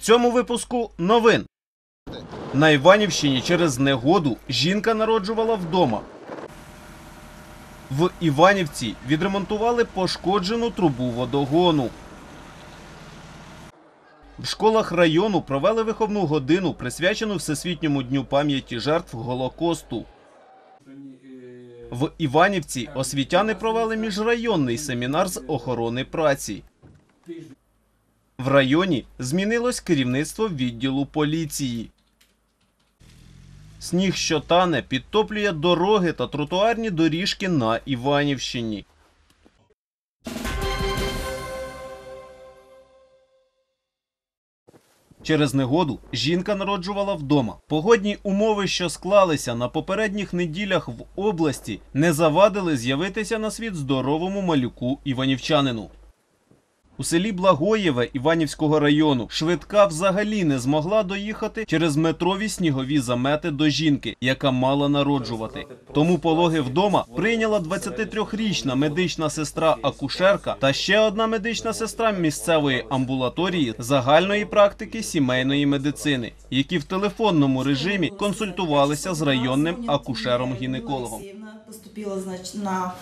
цьому випуску новин. На Іванівщині через негоду жінка народжувала вдома. В Іванівці відремонтували пошкоджену трубу водогону. В школах району провели виховну годину, присвячену Всесвітньому дню пам'яті жертв Голокосту. В Іванівці освітяни провели міжрайонний семінар з охорони праці. В районі змінилось керівництво відділу поліції. Сніг, що тане, підтоплює дороги та тротуарні доріжки на Іванівщині. Через негоду жінка народжувала вдома. Погодні умови, що склалися на попередніх неділях в області, не завадили з'явитися на світ здоровому малюку іванівчанину. У селі Благоєве Іванівського району швидка взагалі не змогла доїхати через метрові снігові замети до жінки, яка мала народжувати. Тому пологи вдома прийняла 23-річна медична сестра-акушерка та ще одна медична сестра місцевої амбулаторії загальної практики сімейної медицини, які в телефонному режимі консультувалися з районним акушером-гінекологом. Алексеевна Поступила, значит, на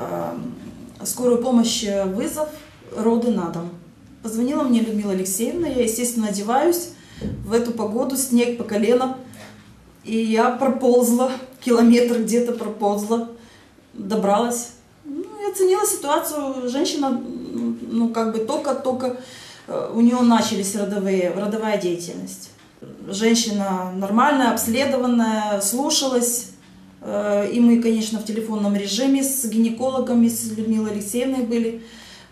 э, скорую помощь э, вызов Роды на дом. Позвонила мне Людмила Алексеевна, я, естественно, одеваюсь в эту погоду, снег по колено. И я проползла, километр где-то проползла, добралась. Ну, я оценила ситуацию. Женщина, ну, как бы только-только э, у нее начались родовые, родовая деятельность. Женщина нормальная, обследованная, слушалась. Э, И мы, конечно, в телефонном режиме с гинекологами, с Людмилой Алексеевной были.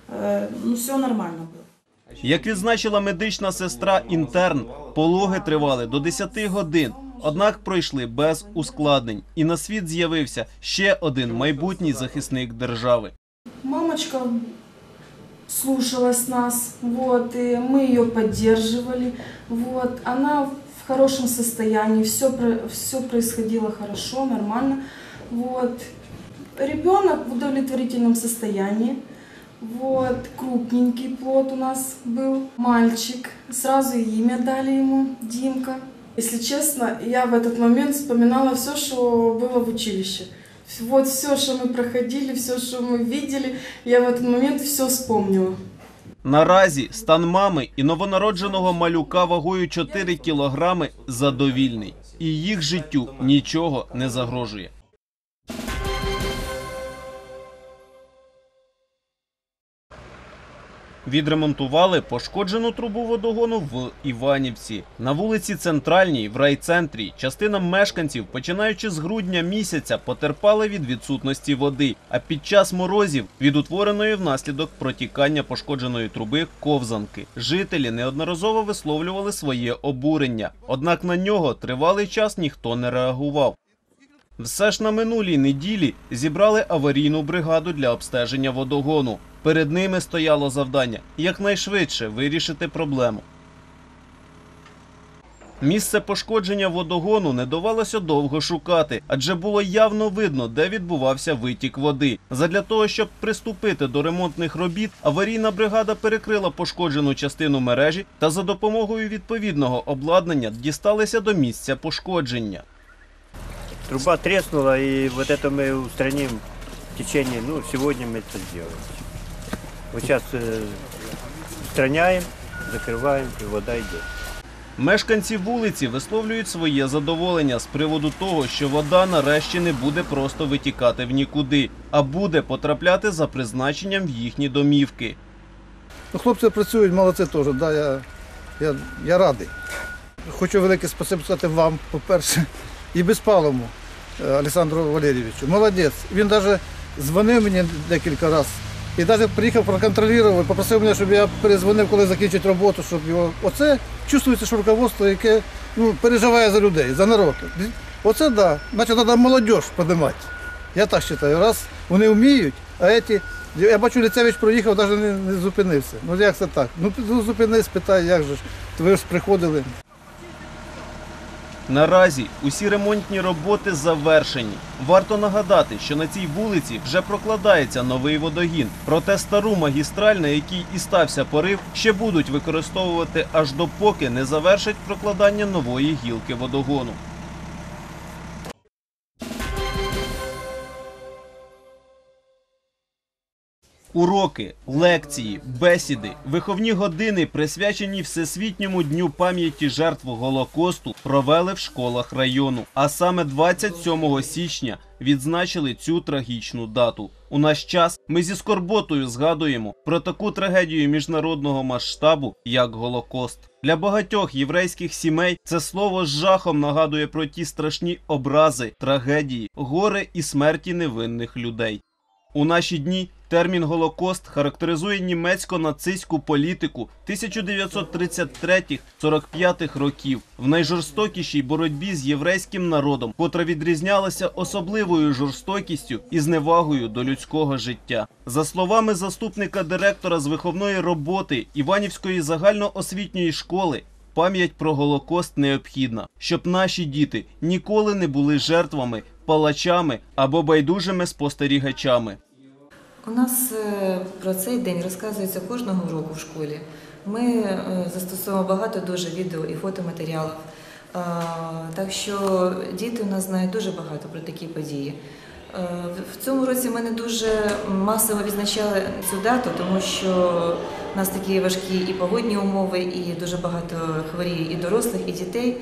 Э, Ну, все нормально было. Як відзначила медична сестра інтерн, пологи тривали до 10 годин. Однак пройшли без ускладнень, і на світ з'явився ще один майбутній захисник держави. Мамочка слушалась нас, вот, и мы ее поддерживали, вот, она в хорошем состоянии, все, все происходило хорошо, нормально, вот. Ребенок в удовлетворительном состоянии, вот, крупненький плод у нас был, мальчик, сразу и имя дали ему, Димка. Если честно, я в этот момент вспоминала все, что было в училище. Вот все, что мы проходили, все, что мы видели, я в этот момент все вспомнила. Наразі стан мами і новонародженого малюка вагою 4 кілограми задовільний, і їх життю нічого не загрожує. Відремонтували пошкоджену трубу водогону в Іванівці. На вулиці Центральній, в райцентрі, частина мешканців, починаючи з грудня місяця, потерпали від відсутності води, а під час морозів від утвореної внаслідок протікання пошкодженої труби ковзанки. Жителі неодноразово висловлювали своє обурення, однак на нього тривалий час ніхто не реагував. Все ж на минулій неділі зібрали аварійну бригаду для обстеження водогону. Перед ними стояло завдання якнайшвидше вирішити проблему. Місце пошкодження водогону не довелося довго шукати, адже було явно видно, де відбувався витік води. Задля того, щоб приступити до ремонтних робіт, аварійна бригада перекрила пошкоджену частину мережі та за допомогою відповідного обладнання дісталися до місця пошкодження. Труба треснула, и вот это мы устраним в течение, ну, сегодня мы это сделаем. Вот сейчас э, устраняем, закрываем, и вода идет. Мешканці вулиці висловлюють своє задоволення з приводу того, що вода нарешті не буде просто витікати в нікуди, а буде потрапляти за призначенням в їхні домівки. Ну, хлопці працюють, молодці теж, да, я, я, я радий. Хочу велике спасибо сказати вам, по-перше, і Безпалому е, Олександру Валерійовичу. Молодець. Він навіть дзвонив мені декілька разів. І навіть приїхав проконтролював, попросив мене, щоб я перезвонив, коли закінчить роботу, щоб його. Оце чувствується, що руководство, яке ну, переживає за людей, за народ. Оце так. Да. Значить, треба молодь піднімати. Я так вважаю. Раз вони вміють, а ці. Я бачу, Ліцевич проїхав, навіть не, не зупинився. Ну як це так? Ну, зупинись, питай, як же ж. Ви ж приходили. Наразі усі ремонтні роботи завершені. Варто нагадати, що на цій вулиці вже прокладається новий водогін. Проте стару магістраль, на якій і стався порив, ще будуть використовувати аж допоки не завершать прокладання нової гілки водогону. Уроки, лекції, бесіди, виховні години, присвячені Всесвітньому дню пам'яті жертв Голокосту, провели в школах району. А саме 27 січня відзначили цю трагічну дату. У наш час ми зі скорботою згадуємо про таку трагедію міжнародного масштабу, як Голокост. Для багатьох єврейських сімей це слово з жахом нагадує про ті страшні образи, трагедії, горе і смерті невинних людей. У наші дні термін Голокост характеризує німецько-нацистську політику 1933-45 років в найжорстокішій боротьбі з єврейським народом, котра відрізнялася особливою жорстокістю і зневагою до людського життя. За словами заступника директора з виховної роботи Іванівської загальноосвітньої школи. Пам'ять про Голокост необхідна, щоб наші діти ніколи не були жертвами, палачами або байдужими спостерігачами. У нас е, про цей день розказується кожного року в школі. Ми е, застосовуємо багато дуже відео і фотоматеріалів. Так що діти у нас знають дуже багато про такі події. Е, В цьому році ми не дуже масово відзначали цю дату, тому що у нас такі важкі і погодні умови, і дуже багато хворіє і дорослих, і дітей.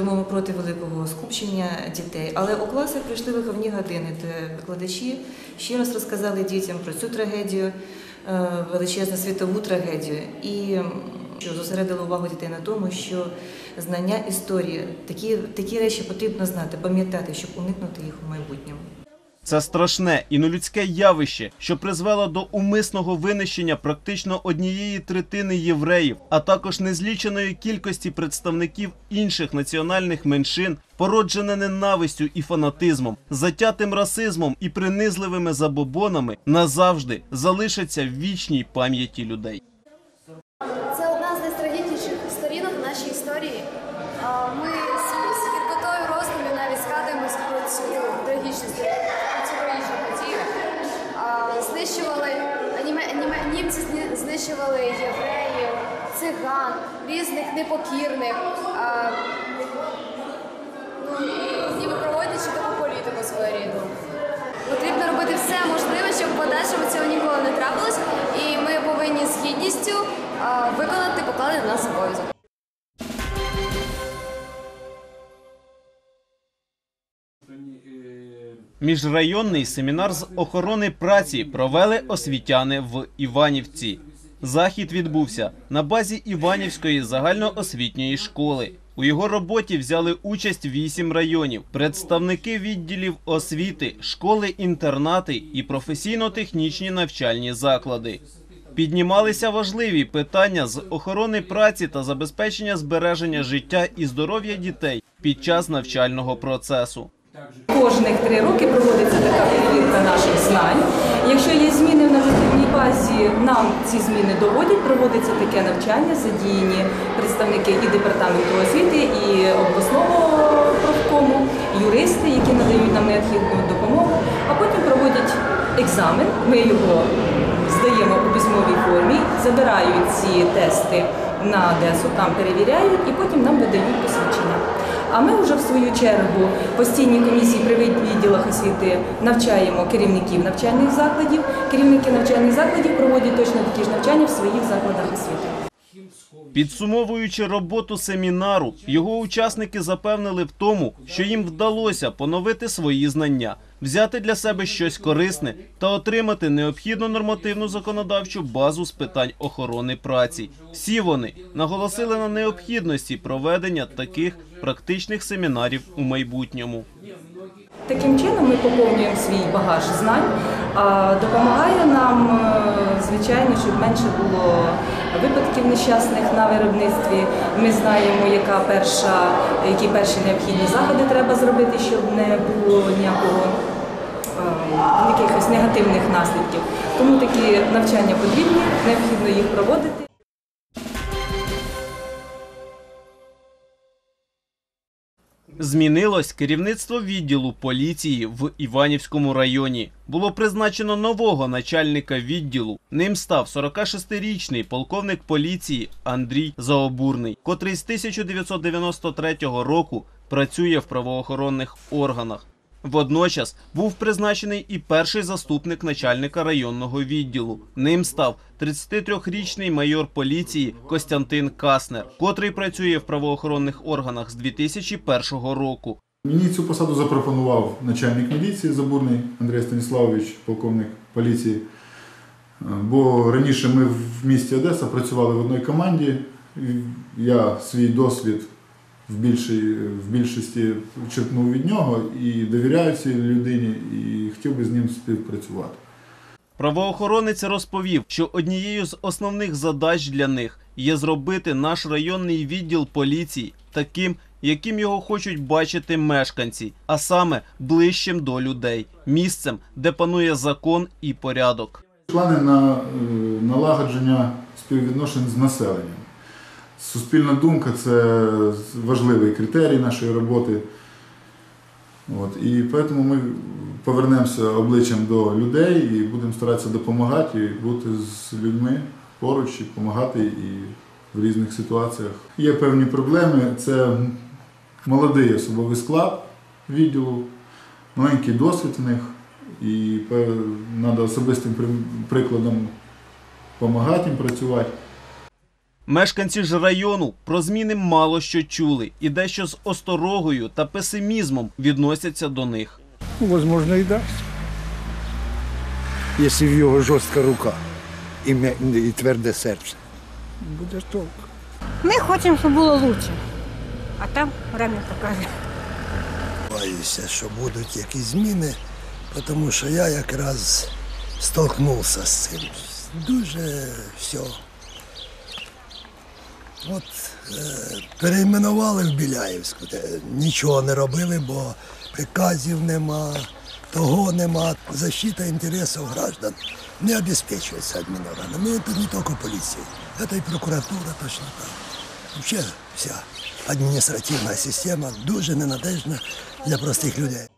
Тому ми проти великого скупчення дітей. Але у класах прийшли виховні години, де викладачі ще раз розказали дітям про цю трагедію, е, величезну світову трагедію, і що зосередили увагу дітей на тому, що знання історії, такі, такі речі потрібно знати, пам'ятати, щоб уникнути їх у майбутньому. Це страшне і нелюдське явище, що призвело до умисного винищення практично однієї третини євреїв, а також незліченої кількості представників інших національних меншин, породжене ненавистю і фанатизмом, затятим расизмом і принизливими забобонами, назавжди залишаться в вічній пам'яті людей. Знищували євреїв, циган, різних непокірних. а, Ну і проводячи таку політику своєрідну. Потрібно робити все можливе, щоб подальшому цього ніколи не трапилось, і ми повинні з гідністю а, виконати покладений на нас обов'язок. Міжрайонний семінар з охорони праці провели освітяни в Іванівці. Захід відбувся на базі Іванівської загальноосвітньої школи. У його роботі взяли участь вісім районів, представники відділів освіти, школи-інтернати і професійно-технічні навчальні заклади. Піднімалися важливі питання з охорони праці та забезпечення збереження життя і здоров'я дітей під час навчального процесу. Кожних три роки проводиться така перевірка наших знань. Якщо є зміни в нормативній базі, нам ці зміни доводять, проводиться таке навчання, задіяні представники і департаменту освіти, і обласного профкому, юристи, які надають нам необхідну допомогу, а потім проводять екзамен. Ми його здаємо у письмовій формі, забирають ці тести на Одесу, там перевіряють і потім нам видають посвідчення. А ми вже в свою чергу постійні комісії при відділах освіти навчаємо керівників навчальних закладів. Керівники навчальних закладів проводять точно такі ж навчання в своїх закладах освіти. Підсумовуючи роботу семінару, його учасники запевнили в тому, що їм вдалося поновити свої знання, взяти для себе щось корисне та отримати необхідну нормативну законодавчу базу з питань охорони праці. Всі вони наголосили на необхідності проведення таких практичних семінарів у майбутньому. Таким чином ми поповнюємо свій багаж знань, а допомагає нам, е, звичайно, щоб менше було випадків нещасних на виробництві. Ми знаємо, яка перша, які перші необхідні заходи треба зробити, щоб не було ніякого е, якихось негативних наслідків. Тому такі навчання потрібні, необхідно їх проводити. Змінилось керівництво відділу поліції в Іванівському районі. Було призначено нового начальника відділу. Ним став 46-річний полковник поліції Андрій Заобурний, котрий з 1993 року працює в правоохоронних органах. Водночас був призначений і перший заступник начальника районного відділу. Ним став 33-річний майор поліції Костянтин Каснер, котрий працює в правоохоронних органах з 2001 року. Мені цю посаду запропонував начальник міліції Забурний Андрій Станіславович, полковник поліції. Бо раніше ми в місті Одеса працювали в одній команді. Я свій досвід в, більшій, в більшості черпнув від нього і довіряю цій людині, і хотів би з ним співпрацювати. Правоохоронець розповів, що однією з основних задач для них є зробити наш районний відділ поліції таким, яким його хочуть бачити мешканці, а саме ближчим до людей, місцем, де панує закон і порядок. Плани на е, налагодження співвідношень з населенням. Суспільна думка це важливий критерій нашої роботи. От, і тому ми повернемося обличчям до людей і будемо старатися допомагати і бути з людьми поруч і допомагати і в різних ситуаціях. Є певні проблеми. Це молодий особовий склад відділу, маленький досвід в них. І треба особистим прикладом допомагати їм працювати. Мешканці ж району про зміни мало що чули і дещо з осторогою та песимізмом відносяться до них. Ну, возможно, и даст. Если в його жорстка рука і, і тверде серце. Буде толк. Ми хочемо, щоб було краще. А там время покаже. Боюся, що будуть якісь зміни, тому що я якраз столкнувся з цим. Дуже все. От е, перейменували в Біляївську, нічого не робили, бо приказів нема, того нема. Защита інтересів граждан не обезпечується адмінорганами. Це не тільки поліція, це і прокуратура точно так. Взагалі вся адміністративна система дуже ненадежна для простих людей.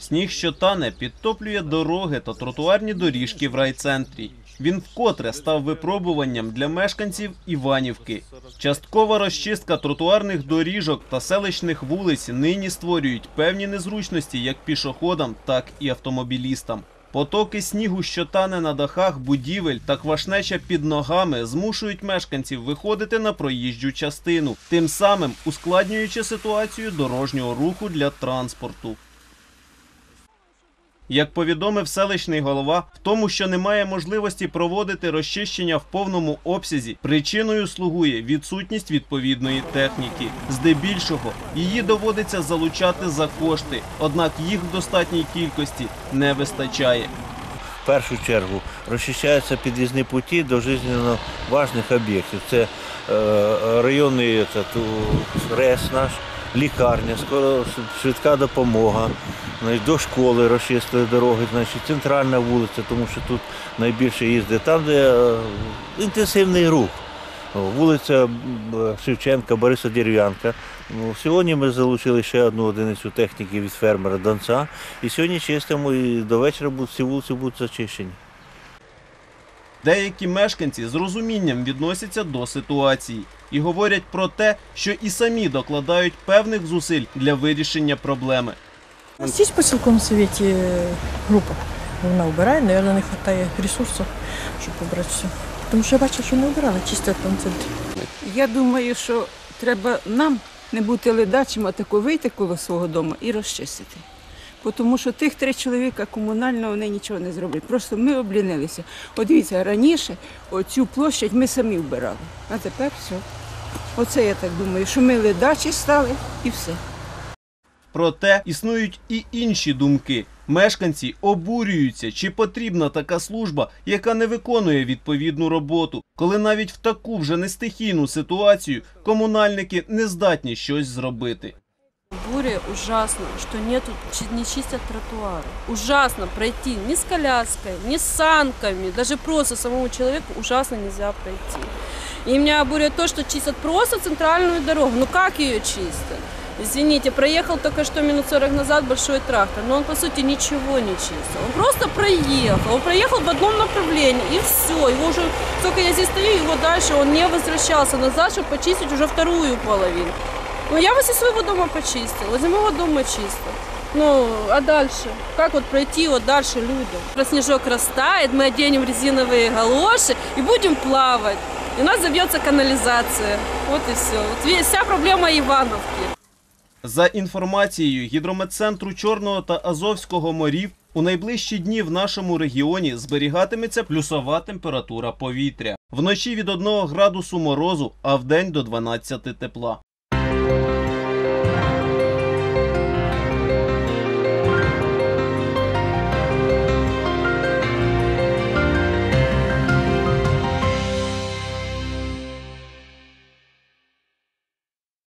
Сніг, що тане, підтоплює дороги та тротуарні доріжки в райцентрі. Він вкотре став випробуванням для мешканців Іванівки. Часткова розчистка тротуарних доріжок та селищних вулиць нині створюють певні незручності як пішоходам, так і автомобілістам. Потоки снігу, що тане на дахах будівель та квашнеча під ногами змушують мешканців виходити на проїжджу частину, тим самим ускладнюючи ситуацію дорожнього руху для транспорту. Як повідомив селищний голова, в тому, що немає можливості проводити розчищення в повному обсязі, причиною слугує відсутність відповідної техніки. Здебільшого її доводиться залучати за кошти, однак їх в достатній кількості не вистачає. В першу чергу розчищаються під'їзні путі до жизненно важних об'єктів. Це е, районний це, РЕС наш, лікарня, скоро швидка допомога. Значить, до школи розчистили дороги, значить, центральна вулиця, тому що тут найбільше їздить, там, де е, інтенсивний рух. Вулиця Шевченка, Бориса Дерев'янка. Ну, Сьогодні ми залучили ще одну одиницю техніки від фермера Донця. І сьогодні чистимо, і до вечора всі вулиці будуть зачищені. Деякі мешканці з розумінням відносяться до ситуації і говорять про те, що і самі докладають певних зусиль для вирішення проблеми. У нас є по цілком совєті група. Вона вбирає, мабуть, не вистачає ресурсів, щоб побрати все. Тому що я бачу, що не вбирали, чисто в тому центрі. Я думаю, що треба нам не бути ледачим, а тако вийти коло свого дому і розчистити. Бо Тому що тих три чоловіка комунального вони нічого не зроблять. Просто ми облінилися. От дивіться, раніше оцю площадь ми самі вбирали, а тепер все. Оце я так думаю, що ми ледачі стали і все. Проте існують і інші думки. Мешканці обурюються, чи потрібна така служба, яка не виконує відповідну роботу, коли навіть в таку вже не стихійну ситуацію комунальники не здатні щось зробити. Буря ужасно, что нету, не чистят тротуары. Ужасно пройти ни с коляской, ни с санками, даже просто самому человеку ужасно нельзя пройти. И меня обурит то, что чистят просто центральную дорогу. Ну как ее чистят? Извините, проехал только что минут 40 назад большой трактор, но он по сути ничего не чистил. Он просто проехал. Он проехал в одном направлении и все. Его уже, только я здесь стою, его дальше он не возвращался назад, чтобы почистить уже вторую половину. Ну я возле своего дома почистил, возле моего дома чисто. Ну, а дальше? Как вот пройти вот дальше людям? Когда снежок растает, мы оденем резиновые галоши и будем плавать. У нас забьется канализация. Вот и все. Вот вся проблема Ивановки. За інформацією гідрометцентру Чорного та Азовського морів, у найближчі дні в нашому регіоні зберігатиметься плюсова температура повітря. Вночі від 1 градусу морозу, а вдень до 12 тепла.